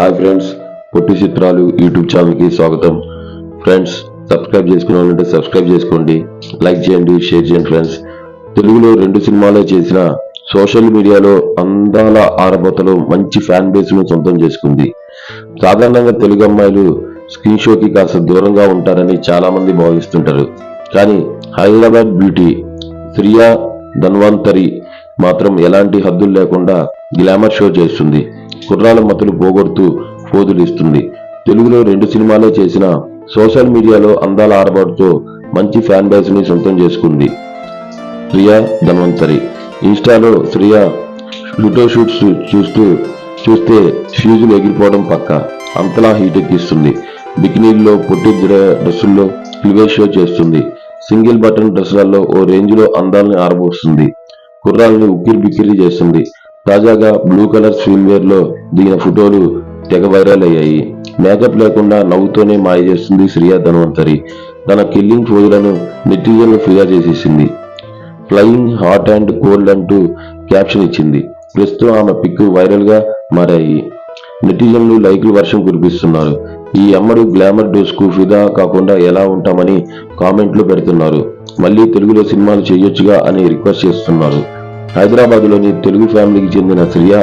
Hi friends పొట్టి చిత్రాలు YouTube ఛానల్కి స్వాగతం. ఫ్రెండ్స్ సబ్స్క్రైబ్ చేసుకున్న వాళ్ళంటే సబ్స్క్రైబ్ చేసుకోండి. లైక్ చేయండి షేర్ చేయండి ఫ్రెండ్స్ తెలుగులో రెండు సినిమాలే చేసిన సోషల్ మీడియాలో అందాల ఆరబోతలో మంచి ఫ్యాన్ బేస్ను సొంతం చేసుకుంది. సాధారణంగా తెలుగు అమ్మాయిలు స్క్రీన్ షోకి కాస్త దూరంగా ఉంటారని చాలామంది భావిస్తుంటారు. కానీ హైదరాబాద్ బ్యూటీ శ్రియా ధన్వంతరి మాత్రం ఎలాంటి హద్దులు లేకుండా గ్లామర్ షో చేస్తుంది. కుర్రాల మతులు పోగొడుతూ పోదులు ఇస్తుంది. తెలుగులో రెండు సినిమాలే చేసిన సోషల్ మీడియాలో అందాల ఆరబాటుతో మంచి ఫ్యాన్ బేస్ని సొంతం చేసుకుంది. శ్రియా ధన్వంతరి. ఇన్స్టాలో శ్రియా ఫోటో షూట్స్ చూస్తూ చూస్తే ఫ్యూజులు ఎగిరిపోవడం పక్క. అంతలా హీట్ ఎక్కిస్తుంది. బికినీల్లో పొట్టి డ్రెస్సుల్లో క్లివేజ్ షో చేస్తుంది. సింగిల్ బటన్ డ్రెస్సులలో ఓ రేంజ్లో ఆరబోస్తుంది. కుర్రాల్ని ఉక్కిరి బిక్కిరి చేస్తుంది. తాజాగా బ్లూ కలర్ స్విమ్ వేర్లో దిగిన ఫోటోలు తెగ వైరల్ అయ్యాయి. మేకప్ లేకుండా నవ్వుతోనే మాయ చేస్తుంది శ్రియా ధన్వంతరి. తన కిల్లింగ్ ఫోజులను నెటిజన్లు ఫిర్యాదు చేసేసింది. ఫ్లయింగ్ హాట్ అండ్ కోల్డ్ అంటూ క్యాప్షన్ ఇచ్చింది. ప్రస్తుతం ఆమె పిక్ వైరల్గా మారాయి. నెటిజన్లు లైక్లు వర్షం కురిపిస్తున్నారు. ఈ అమ్మడు గ్లామర్ డోస్కు ఫిదా కాకుండా ఎలా ఉంటామని కామెంట్లు పెడుతున్నారు. మళ్ళీ తెలుగులో సినిమాలు చేయొచ్చుగా అని రిక్వెస్ట్ చేస్తున్నారు. హైదరాబాద్లోని తెలుగు ఫ్యామిలీకి చెందిన శ్రియా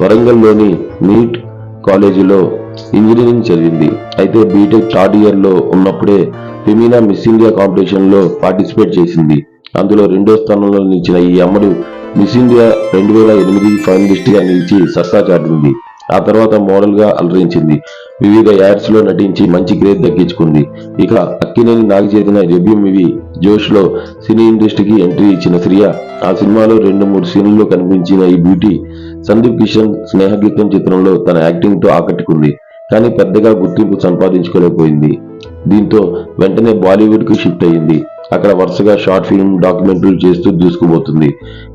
వరంగల్లోని నీట్ కాలేజీలో ఇంజనీరింగ్ చదివింది. అయితే బీటెక్ థర్డ్ ఇయర్లో ఉన్నప్పుడే ఫెమినా మిస్ ఇండియా కాంపిటీషన్లో పార్టిసిపేట్ చేసింది. అందులో రెండో స్థానంలో నిలిచిన ఈ అమ్మడు మిస్ ఇండియా రెండు వేల ఎనిమిది ఫైనలిస్ట్గా నిలిచి సత్తా చాటింది. ఆ తర్వాత మోడల్గా అలరించింది. వివిధ యాడ్స్లో నటించి మంచి గ్రేడ్ దక్కించుకుంది. ఇక అక్కినేని నాగ చేసిన రెబ్యూ మూవీ జోష్లో సినీ ఇండస్ట్రీకి ఎంట్రీ ఇచ్చిన శ్రియ ఆ సినిమాలో రెండు మూడు సీన్లలో కనిపించిన ఈ బ్యూటీ సందీప్ కిషన్ స్నేహగీతం చిత్రంలో తన యాక్టింగ్తో ఆకట్టుకుంది. కానీ పెద్దగా గుర్తింపు సంపాదించుకోలేకపోయింది. దీంతో వెంటనే బాలీవుడ్కు షిఫ్ట్ అయ్యింది. అక్కడ వరుసగా షార్ట్ ఫిల్మ్ డాక్యుమెంటరీలు చేస్తూ దూసుకుపోతుంది.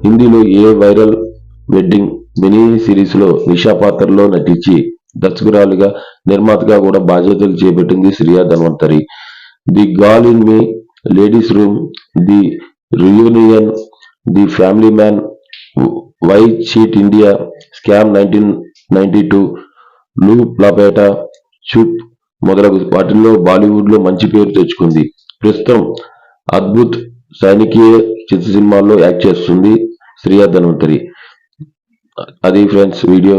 హిందీలో ఏ వైరల్ వెడ్డింగ్ మినీ సిరీస్లో నిషా పాత్రలో నటించి దర్శకురాలుగా నిర్మాతగా కూడా బాధ్యతలు చేపట్టింది Shriya Dhanwanthary. The girl in me ladies room the reunion the family man why cheat India scam nineteen ninety two లూ ప్లాపేట చూప్ మొదలగు వాటిల్లో బాలీవుడ్లో మంచి పేరు తెచ్చుకుంది. ప్రస్తుతం అద్భుత్ సైనికీయ చిత్ర సినిమాల్లో యాక్ట్ చేస్తుంది శ్రియా ధన్వంతరి. అది ఫ్రెండ్స్ వీడియో